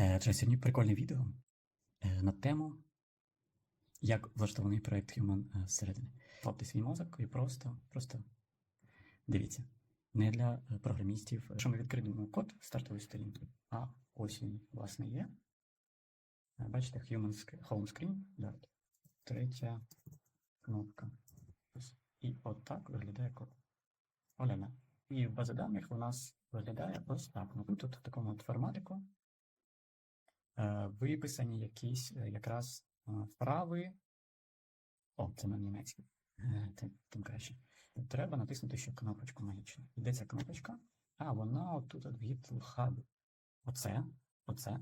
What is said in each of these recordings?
Е, Отже, сьогодні прикольне відео е, на тему, як влаштований проект Human е, зсередини. Хлопте свій мозок і просто, просто дивіться. Не для програмістів. Якщо ми відкриємо код стартової сторінки, а ось він, власне, є. Бачите, Human Home Screen, да, третя кнопка. І отак виглядає код. Оляна. І в базі даних у нас виглядає ось так. Ну, тут в такому от форматику виписані якісь е, якраз е, вправи. О, це на німецький. Е, Тим, тим краще. Треба натиснути ще кнопочку магічну. Де ця кнопочка? А, вона отут от в GitHub. Оце, оце,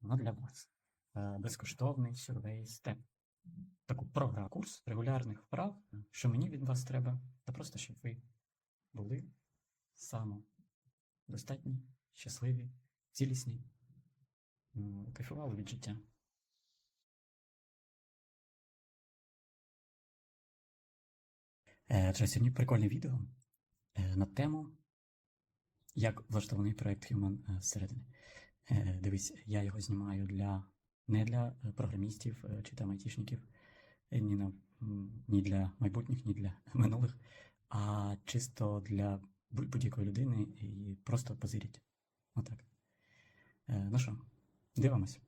воно для вас. Е, Безкоштовний survey step. Таку програму, курс регулярних вправ, що мені від вас треба, та просто щоб ви були самодостатні, щасливі, цілісні, кайфували від життя. Е, Отже, сьогодні прикольне відео е, на тему, як влаштований проект Human зсередини. Е, Дивись, я його знімаю для не для програмістів чи там айтішників, ні, на, ні для майбутніх, ні для минулих, а чисто для будь- будь-якої людини і просто позиріть. Отак. Ну що, дивимось.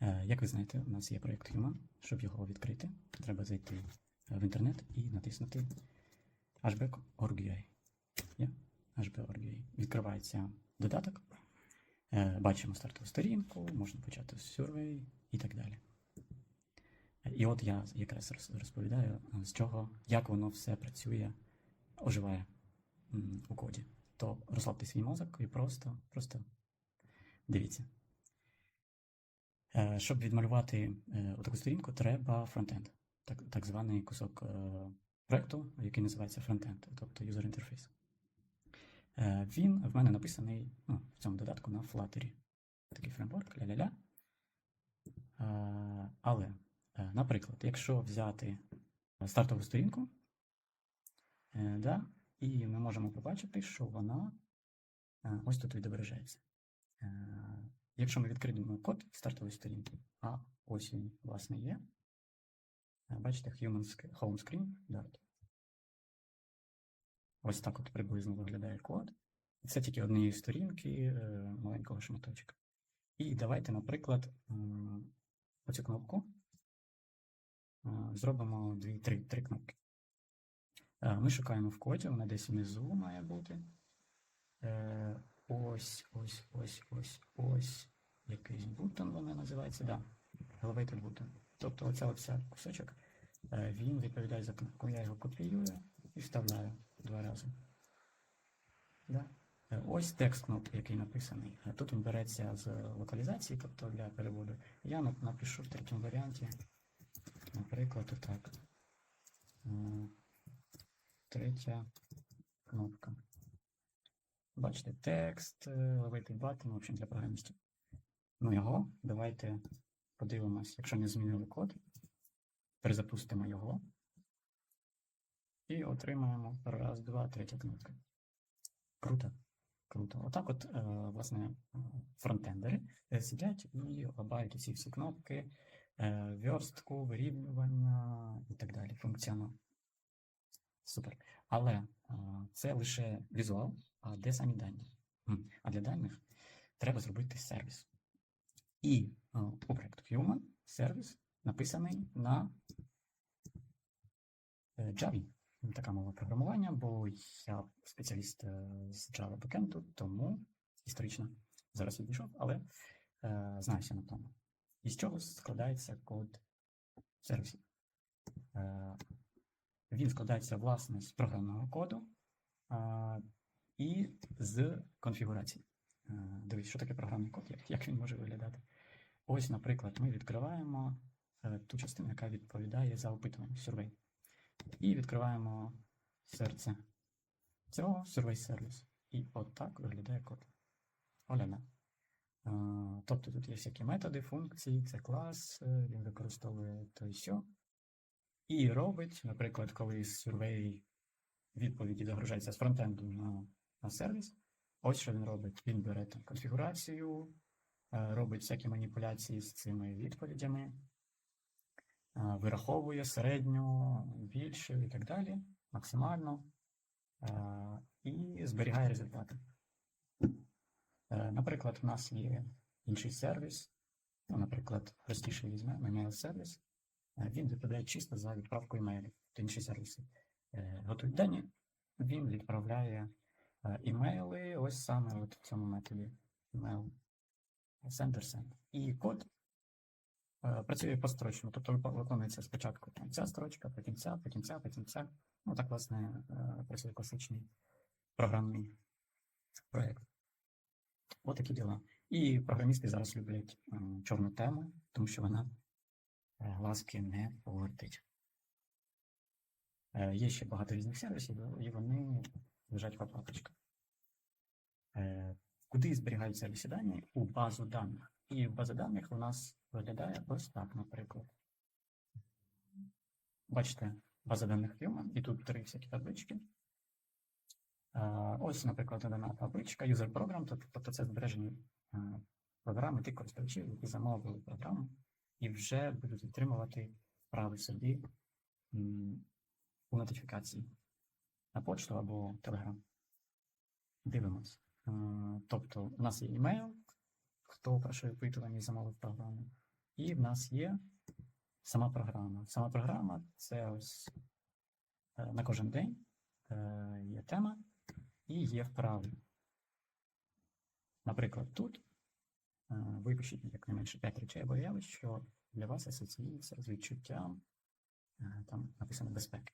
Е, Як ви знаєте, у нас є проєкт Human. Щоб його відкрити, треба зайти е, в інтернет і натиснути hback.org.ua. Є? hback.org.ua. Відкривається додаток. Е, Бачимо стартову сторінку, можна почати з survey і так далі. І от я якраз розповідаю, з чого, як воно все працює, оживає у коді. То розслабте свій мозок і просто, просто дивіться. Е, Щоб відмалювати е, отаку сторінку, треба фронтенд, так, так званий кусок е, проекту, який називається фронтенд, тобто interface. Е, Він в мене написаний ну, в цьому додатку на Flutter. Такий фреймворк, ля-ля-ля. Але, наприклад, якщо взяти стартову сторінку, да, і ми можемо побачити, що вона ось тут відображається. Якщо ми відкриємо код стартової сторінки, а ось він, власне, є. Е, Бачите, Human Home Screen. Да. Ось так от приблизно виглядає код. Це тільки однієї сторінки е, маленького шматочка. І давайте, наприклад, оцю кнопку е, зробимо дві, три, кнопки. Ми шукаємо в коді, вона десь внизу має бути. Ось, ось, ось, ось, ось. Якийсь бутон вона називається, да. Elevated button. Тобто оця оця кусочок, е, він відповідає за кнопку. Я його копіюю і вставляю два рази. Да. Е, Ось текст кнопки, який написаний. Е, Тут він береться з локалізації, тобто для переводу. Я напишу в третьому варіанті, наприклад, отак. Третя кнопка. Бачите, текст, ловити баттон, в общем, для програмістів. Ну його, давайте подивимось, якщо не змінили код, перезапустимо його і отримаємо раз, два, третя кнопка. Круто. Круто. Отак от, е, власне, фронтендери е, сидять і лабають ці всі кнопки, е, верстку, вирівнювання і так далі, функціонал. Супер. Але це лише візуал, а де самі дані? А для даних треба зробити сервіс. І е, Human сервіс написаний на е, Java. Така мова програмування, бо я спеціаліст е, з Java backend, тому історично зараз відійшов, але е, знаюся на тому. І з чого складається код сервісів? Е, він складається власне з програмного коду а, і з конфігурації. Е, Дивись, що таке програмний код, як, як він може виглядати. Ось, наприклад, ми відкриваємо е, ту частину, яка відповідає за опитування survey. І відкриваємо серце цього survey сервіс. І отак виглядає код. Оляна. Е, Тобто тут є всякі методи, функції, це клас, він використовує то і сьо. І робить, наприклад, коли з survey відповіді загружається з фронтенду на, на сервіс. Ось що він робить. Він бере там конфігурацію, е, робить всякі маніпуляції з цими відповідями, е, вираховує середню, більшу і так далі, максимально, е, і зберігає результати. Наприклад, в нас є інший сервіс, ну, наприклад, простіший візьмемо email сервіс. Він відповідає чисто за відправку імейлів. То інші сервіси готують дані, він відправляє імейли ось саме от в цьому методі email sender send. І код е, працює построчно, тобто виконується спочатку там, ця строчка, потім ця, потім ця, потім ця. Ну так, власне, е, працює класичний програмний проєкт. От такі діла. І програмісти зараз люблять чорну тему, тому що вона е, глазки не портить. Е, Є ще багато різних сервісів, і вони лежать в оплаточках. Е, Куди зберігаються дані? У базу даних. І база даних у нас виглядає ось так, наприклад. Бачите, база даних Human, і тут три всякі таблички. Е, Ось, наприклад, дана табличка, user program, тобто- тобто це збережені е, програми тих користувачів, які замовили програму, і вже будуть отримувати вправи собі у нотифікації на почту або Telegram. Дивимось. Е, Тобто, у нас є імейл, хто пройшов опитування і замовив програму. І в нас є сама програма. Сама програма це ось е, на кожен день е, є тема і є вправи. Наприклад, тут випишіть якнайменше 5 речей або явищ, що для вас асоціюється з відчуттям там написано безпеки.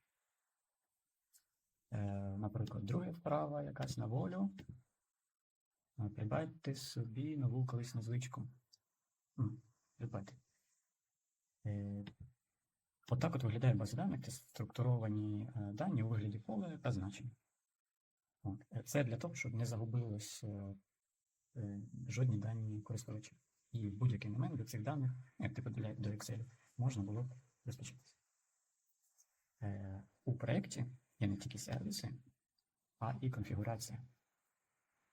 Е, Наприклад, друга вправа якась на волю. Е, Придбайте собі нову корисну звичку. Придбайте. Е, Отак от виглядає база даних, це структуровані дані у вигляді поля та значень. Е, Це для того, щоб не загубилось жодні дані користувача. І в будь-який момент до цих даних, як типу до Excel, можна було б розпочатися. У проєкті є не тільки сервіси, а і конфігурація.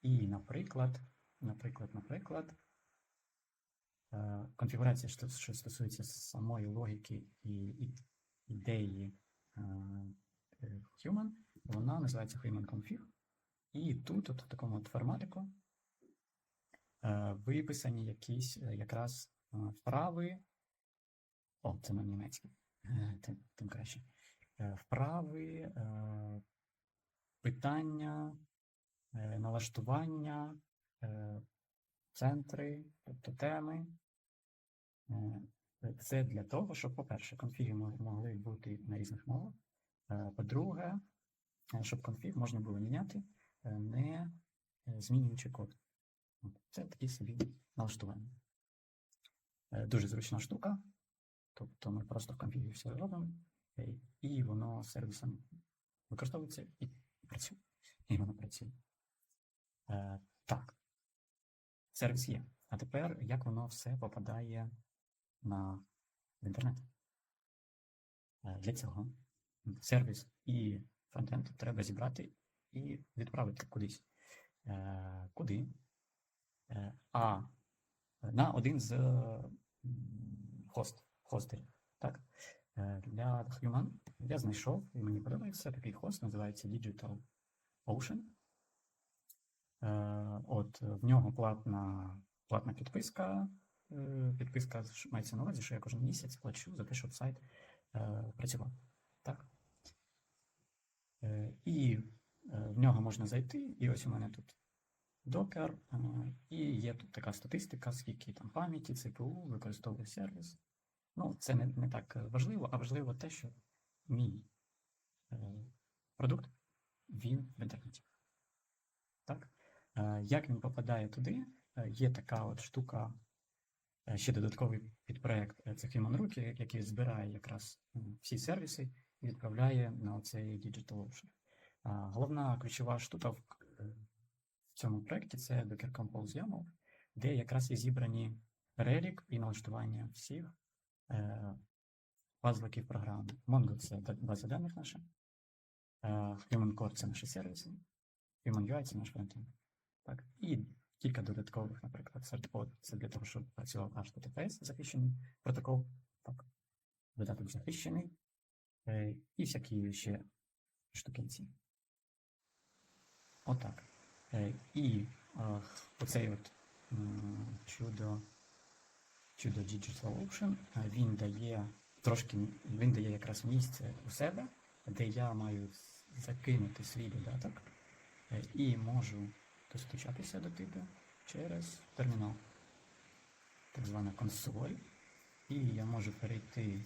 І, наприклад, наприклад, наприклад, е, конфігурація, що, що стосується самої логіки і, ідеї е, е, Human, вона називається Human Config. І тут, от в такому от форматику, виписані якісь якраз вправи. О, це на німецький, тим краще. Е, Вправи, е, питання, е, налаштування, центри, тобто теми. Це для того, щоб, по-перше, конфіги могли бути на різних мовах. По-друге, щоб конфіг можна було міняти, не змінюючи код. Це такі собі налаштування. Дуже зручна штука. Тобто ми просто в конфігі все робимо, і воно сервісом використовується і працює. І воно працює. Е, Так. Сервіс є. А тепер як воно все попадає на в інтернет? Е, Для цього сервіс і фронтенд треба зібрати і відправити кудись. Е, Куди? Е, А на один з хост, хостерів. Е, Для Human я знайшов, і мені подобається такий хост, називається Digital Ocean. Е, От в нього платна, платна підписка. Е, Підписка мається на увазі, що я кожен місяць плачу за те, щоб сайт працював. Так? І в нього можна зайти, і ось у мене тут докер, і є тут така статистика, скільки там пам'яті, ЦПУ, використовує сервіс. Ну, це не, не так важливо, а важливо те, що мій е, продукт він в інтернеті. Так? Е, Як він попадає туди? Е, Є така от штука, ще додатковий підпроект це HumanRoot, я- який збирає якраз всі сервіси і відправляє на цей DigitalOcean. Головна ключова штука в, цьому проєкті це Docker Compose YAML, де якраз і зібрані перелік і налаштування всіх е, пазликів програми. Mongo це база даних наша, е, Human Core це наші сервіси, Human UI це наш фронтенд. Так. І кілька додаткових, наприклад, сердкод. Це для того, щоб працював HTTPS захищений протокол. Так, додаток захищений. Е, І всякі ще штукенці. Отак. Е, І е, оцей от м, чудо, Digital Ocean, е, він дає трошки, він дає якраз місце у себе, де я маю закинути свій додаток е, і можу достучатися до тебе через термінал. Так звана консоль. І я можу перейти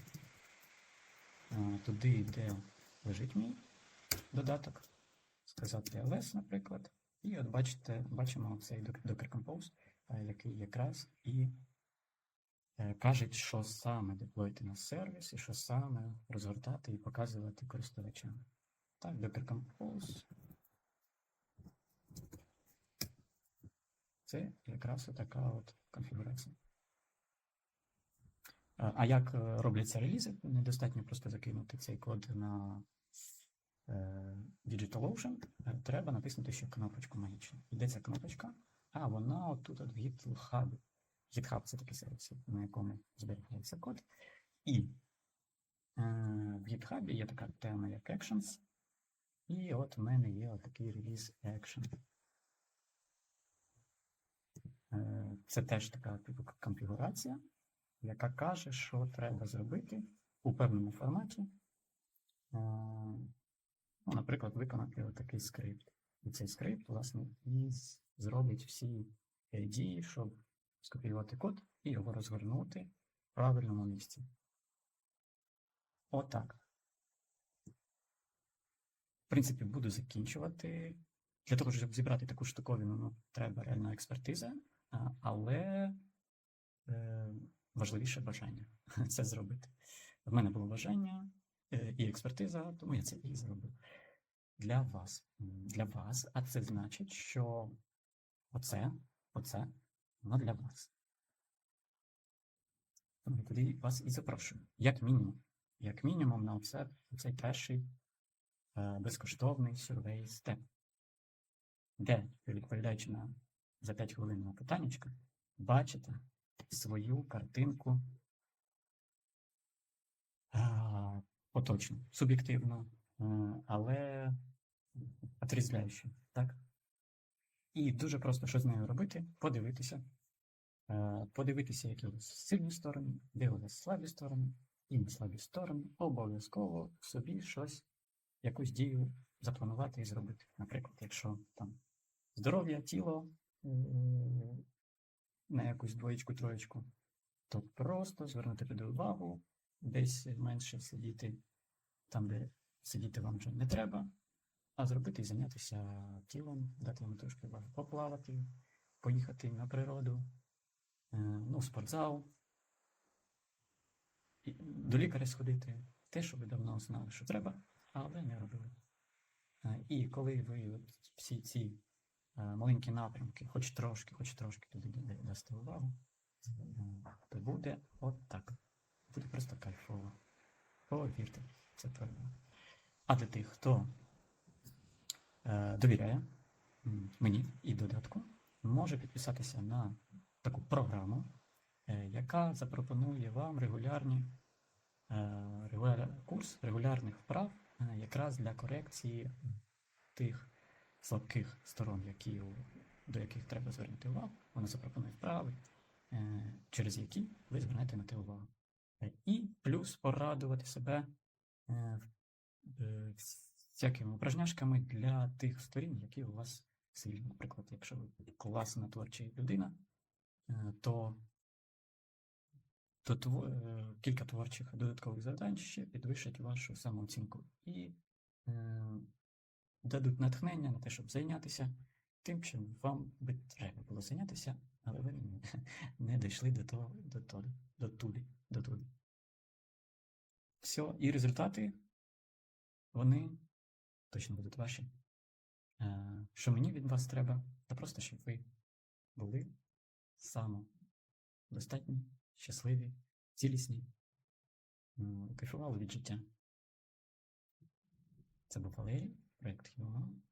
е, туди, де лежить мій додаток, сказати ls, наприклад. І от бачите, бачимо цей Docker Compose, який якраз і е, каже, що саме деплоїти на сервіс, і що саме розгортати і показувати користувачам. Так, Docker Compose. Це якраз така от конфігурація. А як е, робляться релізи? Недостатньо просто закинути цей код на е, DigitalOcean. Треба натиснути ще кнопочку магічну. Ця кнопочка, а вона отут от в GitHub. GitHub це такий сервіс, на якому зберігається код. І е, в GitHub є така тема, як Actions. І от в мене є отакий реліз Action. Е, Це теж така типу конфігурація, яка каже, що треба зробити у певному форматі. Е, Ну, наприклад, виконати отакий скрипт. І цей скрипт, власне, і зробить всі дії, щоб скопіювати код і його розгорнути в правильному місці. Отак. В принципі, буду закінчувати. Для того, щоб зібрати таку штуковину, ну, треба реальна експертиза, але е, важливіше бажання це зробити. В мене було бажання е, і експертиза, тому я це і зробив. Для вас. Для вас, а це значить, що оце, оце, воно для вас. Тому туди вас і запрошую. Як мінімум. Як мінімум на цей перший е, безкоштовний survey степ, де, відповідаючи на за 5 хвилин на питаннячко, бачите свою картинку а, поточну, суб'єктивну, е, але отрізляючу, так? І дуже просто, що з нею робити, подивитися, е, подивитися, які у вас сильні сторони, де у вас слабі сторони, і не слабі сторони, обов'язково собі щось, якусь дію запланувати і зробити. Наприклад, якщо там здоров'я, тіло е, на якусь двоєчку-троєчку, то просто звернути туди увагу, десь менше сидіти там, де сидіти вам вже не треба, а зробити і зайнятися тілом, дати йому трошки поплавати, поїхати на природу, е, ну, в спортзал, до лікаря сходити, те, що ви давно знали, що треба, але не робили. Е, І коли ви от всі ці е, маленькі напрямки, хоч трошки, хоч трошки туди дасте увагу, то буде от так. Буде просто кайфово. Повірте, це правильно. А для тих, хто довіряє мені і додатку, може підписатися на таку програму, е, яка запропонує вам регулярні е, регуляр, курс регулярних вправ е, якраз для корекції тих слабких сторон, які, до яких треба звернути увагу. Вона запропонує вправи, е, через які ви звернете на те увагу. Е, І плюс порадувати себе е, в- е, всякими упражняшками для тих сторін, які у вас сильні. Наприклад, якщо ви класна творча людина, е, то, то тво- е, кілька творчих додаткових завдань ще підвищать вашу самооцінку і е, дадуть натхнення на те, щоб зайнятися тим, чим вам би треба було зайнятися, але ви не, не дійшли до того, до того, до туди, до туди. Все, і результати, вони точно будуть ваші. Е, Що мені від вас треба? Та просто, щоб ви були самодостатні, щасливі, цілісні, кайфували від життя. Це був Валерій, проєкт Human.